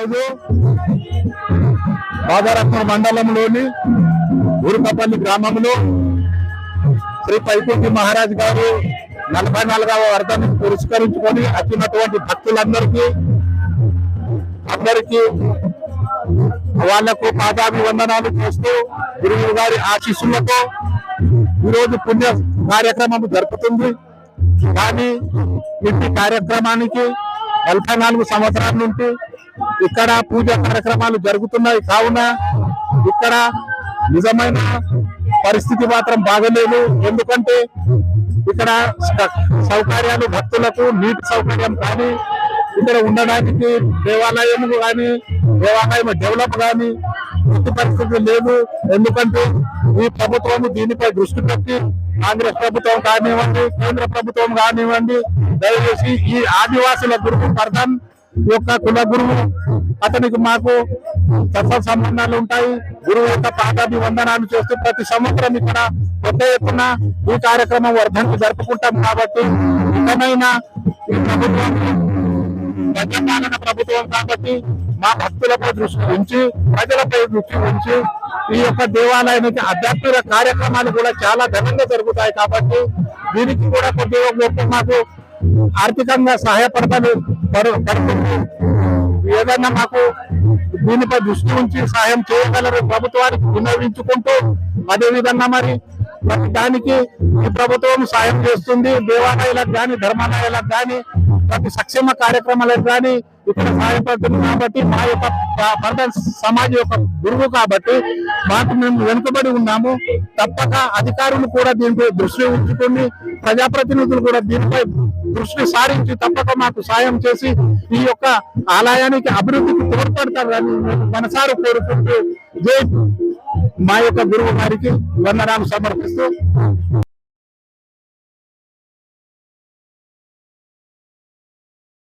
ఈరోజు బాదరత్న మండలంలోని ఊరుకపల్లి గ్రామంలో శ్రీ పైకుంటి మహారాజ్ గారు నలభై నాలుగవ వర్ధాన్ని పురస్కరించుకొని వచ్చినటువంటి భక్తులందరికీ అందరికీ వాళ్ళకు పాదాభివందనాలు చేస్తూ గురువు గారి ఆశీస్సులతో ఈరోజు పుణ్య కార్యక్రమం జరుపుతుంది. కానీ ఇంటి కార్యక్రమానికి నలభై నాలుగు సంవత్సరాల నుండి ఇక్కడ పూజ కార్యక్రమాలు జరుగుతున్నాయి కావున ఇక్కడ నిజమైన పరిస్థితి మాత్రం బాగలేదు. ఎందుకంటే ఇక్కడ సౌకర్యాలు భక్తులకు నీటి సౌకర్యం కానీ ఇక్కడ ఉండడానికి దేవాలయం కానీ దేవాలయం డెవలప్ కానీ ఎట్టి పరిస్థితి లేదు ఎందుకంటే ఈ ప్రభుత్వం దీనిపై దృష్టి పెట్టి కాంగ్రెస్ ప్రభుత్వం కానివ్వండి కేంద్ర ప్రభుత్వం కానివ్వండి దయచేసి ఈ ఆదివాసుల గురుకు ప్రధాన్ యొక్క కుల గురువు. అతనికి మాకు సఫల సంబంధాలు ఉంటాయి. గురువు యొక్క పాదాభివందనాలు చేస్తూ ప్రతి సంవత్సరం ఇక్కడ పెద్ద ఎత్తున ఈ కార్యక్రమం వర్ధనకు జరుపుకుంటాం కాబట్టి ఇకనైనా ఈ ప్రభుత్వం ప్రజాపాలన ప్రభుత్వం కాబట్టి మా భక్తులపై దృష్టి ఉంచి ప్రజలపై దృష్టి ఉంచి ఈ యొక్క దేవాలయానికి ఆధ్యాత్మిక కార్యక్రమాలు కూడా చాలా ఘనంగా జరుగుతాయి కాబట్టి దీనికి కూడా కొద్దిగా గొప్ప మాకు ఆర్థికంగా సహాయపడతాను పడుతుంది ఏదైనా మాకు దీనిపై దృష్టి ఉంచి సహాయం చేయగలరు ప్రభుత్వానికి వినియోగించుకుంటూ అదేవిధంగా మరి దానికి ఈ ప్రభుత్వం సాయం చేస్తుంది. దేవాలయాలకు కానీ ధర్మాలయాలకు కానీ ప్రతి సంక్షేమ కార్యక్రమాలకు కానీ ఇక్కడ సహాయపడుతుంది కాబట్టి మా యొక్క ప్రధాన పర్దన్ సమాజం యొక్క గురువు కాబట్టి మాకు మేము వెనుకబడి ఉన్నాము. తప్పక అధికారులు కూడా దీనిపై దృష్టి ఉంచుకొని ప్రజాప్రతినిధులు కూడా దీనిపై దృష్టి సారించి తప్పక మాకు సాయం చేసి ఈ యొక్క ఆలయానికి అభివృద్ధికి తోడ్పడతారని మనసారు కోరుకుంటూ జై మా యొక్క గురువు గారికి వందనాలు సమర్పిస్తూ